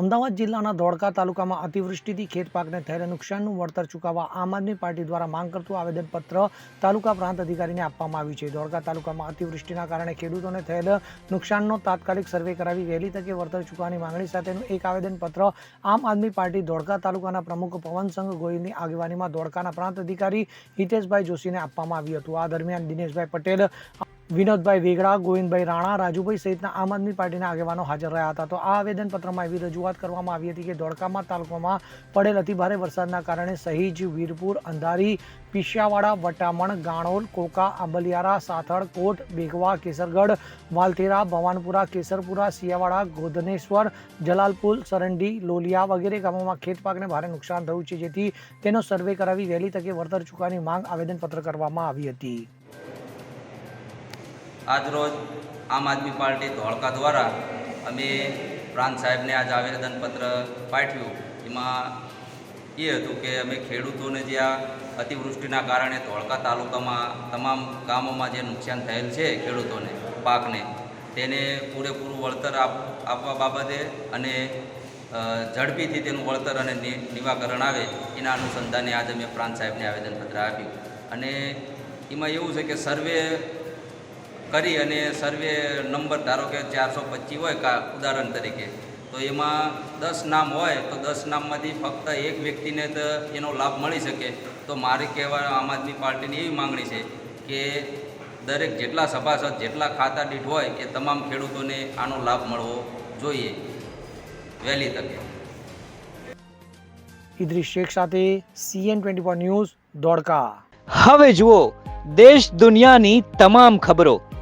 અમદાવાદ જિલ્લાના ધોળકા તાલુકામાં અતિવૃષ્ટિથી ખેત પાકને થયેલ નુકસાનનું વળતર ચૂકવવા આમ આદમી પાર્ટી દ્વારા માંગ કરતું આવેદનપત્ર તાલુકા પ્રાંત અધિકારીને આપવામાં આવ્યું છે. ધોળકા તાલુકામાં અતિવૃષ્ટિના કારણે ખેડૂતોને થયેલ નુકસાનનો તાત્કાલિક સર્વે કરાવી વહેલી તકે વળતર ચૂકવવાની માંગણી સાથેનું એક આવેદનપત્ર આમ આદમી પાર્ટી ધોળકા તાલુકાના પ્રમુખ પવનસંઘ ગોહિલની આગેવાનીમાં ધોળકાના પ્રાંત અધિકારી હિતેશભાઈ જોશીને આપવામાં આવ્યું હતું. આ દરમિયાન દિનેશભાઈ પટેલ વિનોદભાઈ વેગડા, ગોવિંદભાઈ રાણા, રાજુભાઈ સહિતના આમ આદમી પાર્ટીના આગેવાનો હાજર રહ્યા હતા. તો આ આવેદનપત્રમાં એવી રજૂઆત કરવામાં આવી હતી કે ધોળકામાં, તાલુકામાં પડેલ અતિભારે વરસાદના કારણે સહીજ વીરપુર, અંધારી, પીશિયાવાડા, વટામણ, ગાણોલ, કોકા, આંબલિયારા, સાથળ, કોટ, બેગવા, કેસરગઢ, વાલથેરા, ભવાનપુરા, કેસરપુરા સિયાવાડા ગોધનેશ્વર, જલાલપુર, સરંડી, લોલિયા વગેરે ગામોમાં ખેત પાકને ભારે નુકસાન થયું છે, જેથી તેનો સર્વે કરાવી વહેલી તકે વળતર ચૂકવાની માંગ આવેદનપત્ર કરવામાં આવી હતી. આજરોજ આમ આદમી પાર્ટી ધોળકા દ્વારા અમે પ્રાંત સાહેબને આજ આવેદનપત્ર પાઠવ્યું. એમાં એ હતું કે અમે ખેડૂતોને જે આ અતિવૃષ્ટિના કારણે ધોળકા તાલુકામાં તમામ ગામોમાં જે નુકસાન થયેલ છે ખેડૂતોને, પાકને, તેને પૂરેપૂરું વળતર આપ, આપવા બાબતે અને ઝડપીથી તેનું વળતર અને નિવાકરણ આવે એના અનુસંધાને આજે મેં પ્રાંત સાહેબને આવેદનપત્ર આપ્યું. અને એમાં એવું છે કે સર્વે કરી અને સર્વે નંબર ધારો કે ચારસો પચીસ હોય કા ઉદાહરણ તરીકે તો એમાં દસ નામ હોય તો દસ નામમાંથી ફક્ત એક વ્યક્તિને જ એનો લાભ મળી શકે. તો મારે કહેવા આમ આદમી પાર્ટીની એવી માંગણી છે કે દરેક જેટલા સભાસદ જેટલા ખાતા દીઠ હોય એ તમામ ખેડૂતોને આનો લાભ મળવો જોઈએ. વહેલી તકે. ઇદ્રિસ શેખ સાથે સીએન ટ્વેન્ટી ફોર ન્યૂઝ દોડકા. હવે જુઓ દેશ દુનિયાની તમામ ખબરો.